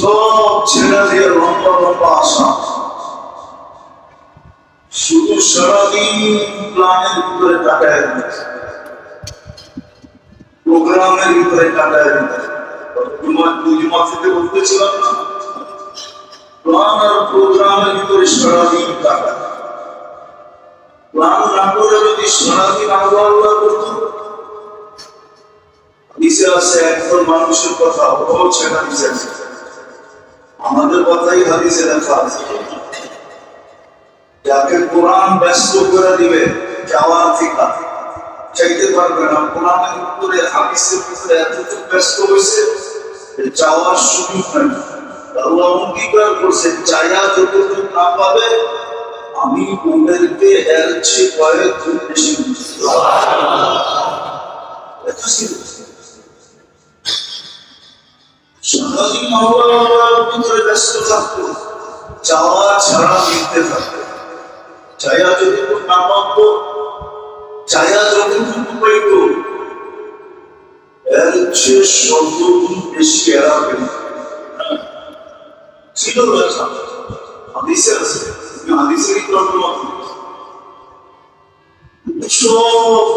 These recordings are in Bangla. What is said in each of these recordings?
সব ছেড়ে দিয়ে লম্বা লম্বা আসা। শুধু সারাদিন প্ল্যানের ভিতরে কাটায় দিচ্ছে প্রোগ্রামের ভিতরে কাটায় দিচ্ছে তোমার দুই মাসিতে বলতেছিলাম না? প্ল্যান আর প্রোগ্রামের ভিতরে সারাদিন কাটায়। প্ল্যান না করে যদি সারাদিন আল্লাহ আল্লাহ করতো, নিচে আছে একজন মানুষের কথা ওটাও ছেড়া নিচে আছে আমাদের কথাই হাদিসে লেখা যাকে কোরআন ব্যস্ত করে দিবে যাওয়ার থেকে চাইতে পারবে না, কোরআনের ভিতরে হাদিসের ভিতরে এতটুকু ব্যস্ত হয়েছে যাওয়ার সুযোগ নাই আল্লাহ অঙ্গীকার করছে চাইয়া যতটুকু না পাবে, আমি ওদেরকে এর কয়েক গুণ বেশি এত serious। সারাদিন ভিতরে ব্যস্ত থাকতো চাওয়া ছাড়া মিলতে থাকতো চায়া যতটুকু না পাবো চায়া যতটুকু পাইতো এর চেয়ে শতগুণ বেশি ছিল আছে। প্রবলেম সব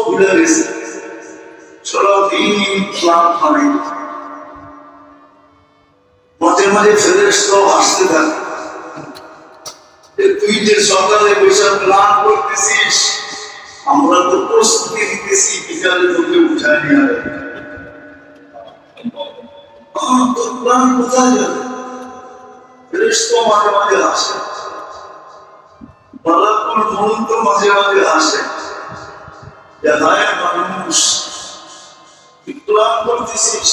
সারাদিন প্ল্যান বানাই মাঝে মাঝে ফেরেস্তাও আসতে থাকে তুই যে সকালে বসে প্ল্যান করতেছিস, আমরা তো প্রস্তুতি নিতেছি বিকালে তোকে উঠায় নিয়ে তোর ফেরেস্তা মাঝে মাঝে আসে। মাঝে মাঝে আসে। মানুষ, তুই করতেছিস।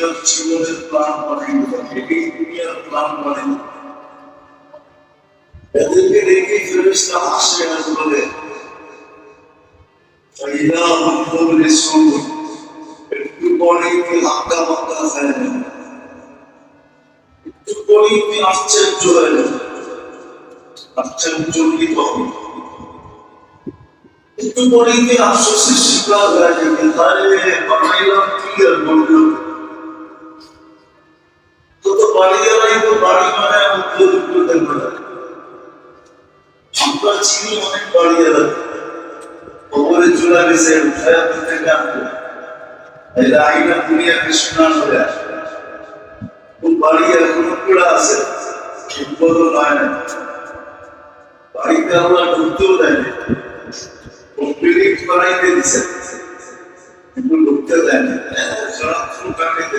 দুনিয়ার জীবনের প্রাণ থাকে এই দুনিয়ার প্রাণ বানিয়ে এদেরকে দেখে ফেরেস্তা আর বলে একটু তুই হাক্কা একটু তুই আশ্চর্য একটু তুই আশ্বাসের শিকার হয়ে যাবে? তাহলে বানাইলাম কি আর বললাম বাড়ি মানে উদ্যোগ উদ্যোগ করে আমরা চিনি অনেক বাড়িওয়ালা খবরে চলে গেছে উঠায় থেকে আনব এই আইনা দুনিয়াকে শোনা হয়ে আসে বাড়ি এখনও খোলা আছে উদ্বোধন হয় না বাড়িতে আমরা ঢুকতেও দেয়নি কমপ্লিট করাইতে দিছে কিন্তু ঢুকতে দেয়নি সারাক্ষণ কাটাইতে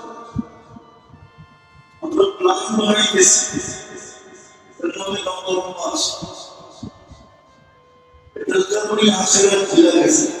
এটার কারণে আশেরা খুলে গেছে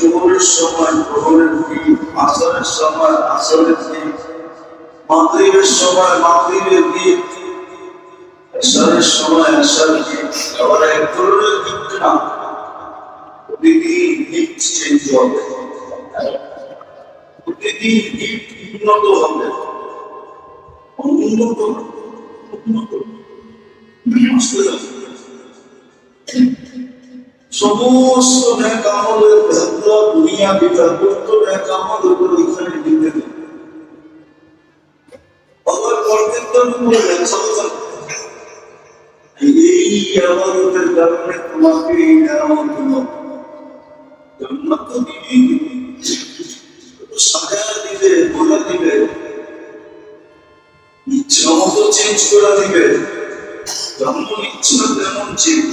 জোহরের সময়, প্রহরের দিক আসরের সময়, আসরের দিক মাগরিবের সময়, মাগরিবের দিক এশারের সময় এশার দিক আবার এক ধরনের দিক না প্রতিদিন দিক চেঞ্জ হবে। প্রতিদিন দিক উন্নত হবে। উন্নত উন্নত। আসতে যাবে সমস্ত ন্যাক আমলের ভেদ্র দুনিয়া বিতাকুত ন্যাক আমল উপর ওইখানে দেবে আবার পরকের উপরে এই আমাদের কারণে তোমাকে এই নামত দিল। জন্নত তো দিবি সাজা দিবে, বলে দিবে। ইচ্ছা মতো চেঞ্জ করে দিবে। যেমন ইচ্ছা তেমন চেঞ্জ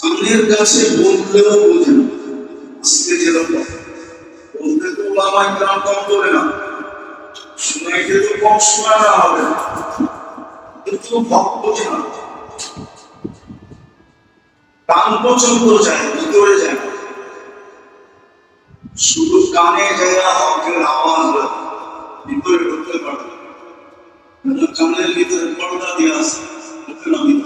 কানের কাছে বললেও বোঝেন আজকে যেরকম বলতে তো ওলামাই গ্রাম কম করে না। শোনাইতে তো কম শোনা না। হবে কিন্তু ভক্ত বোঝে না কান পর্যন্ত যায়, ভিতরে যায়। শুধু কানে যায় হকের আওয়াজ ভিতরে ঢুকতে পারে কানের ভিতরে পর্দা দিয়ে আসে ঢুকে না ভিতরে।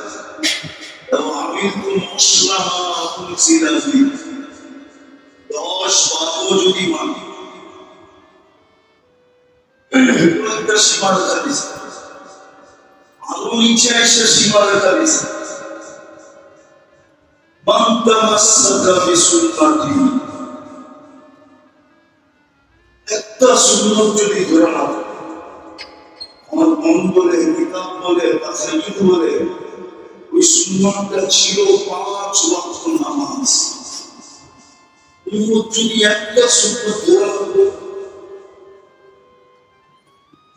দশ বাবু যদি মানি একটা সীমারেখা দিছে আলো নিচে একটা সীমারেখা সুন্দর যদি ধরে আমার মন বলে, কিতাব বলে বলে ওই সুন্নতটা ছিল পাঁচ ওয়াক্ত নামাজ। উম্মত যদি একটা সুন্নত ধরে রাখবে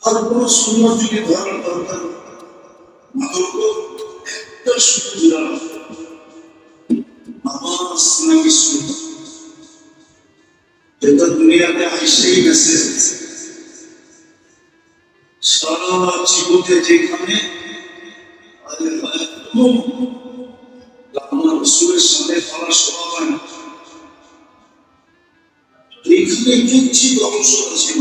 আর কোন সুন্নত যদি ধরার দরকার মাত্র একটা সুন্নত ধরে নামাজ নাকি সুন্নত যেটা দুনিয়াতে আইসেই মেসেজ সারা জীবনে যেখানে একদম আমার রসুলের সামনে পড়া শোভা পায় না এইখানে কিঞ্চিত অংশ ছিল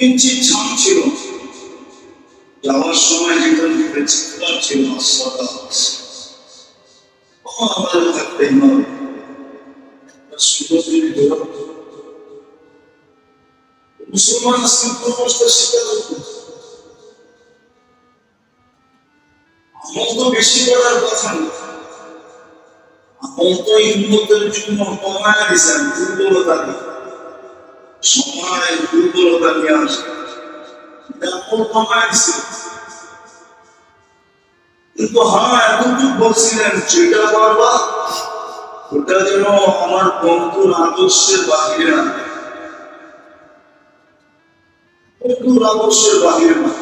কিঞ্চিত ছাম ছিল। যাওয়ার সময় যেখান থেকে চিৎকার ছিল সদা আমাদের থাকতে যদি ধরা মুসলমান কোন অবস্থা স্বীকার করবে বেশি করার কথা উন্নতের জন্য কমায় দুর্বলতা দিয়ে। সময় দুর্বলতা নিয়ে আসে কমায় কিন্তু হ্যাঁ এতটুকু বলছিলেন যেটা করবা ওটা যেন আমার বন্ধুর আদর্শের বাহিরে না। বন্ধুর আদর্শের বাহিরে না।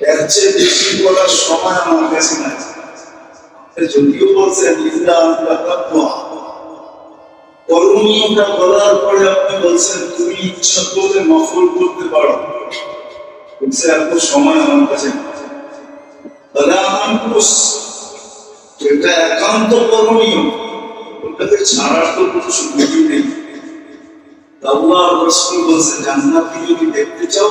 এর চেয়ে বেশি বলার সময় আমার কাছে নাই। যদিও বলছেন করণীয়টা বলার পরে আপনি বলছেন, তুমি ইচ্ছা করলে নফল করতে পারো। এত সময় আমার কাছে যেটা একান্ত করণীয়। ওটাকে ছাড়ার তো কোনো সুযোগই নেই। আল্লাহ রসুল বলছে জান্নাতি যদি দেখতে চাও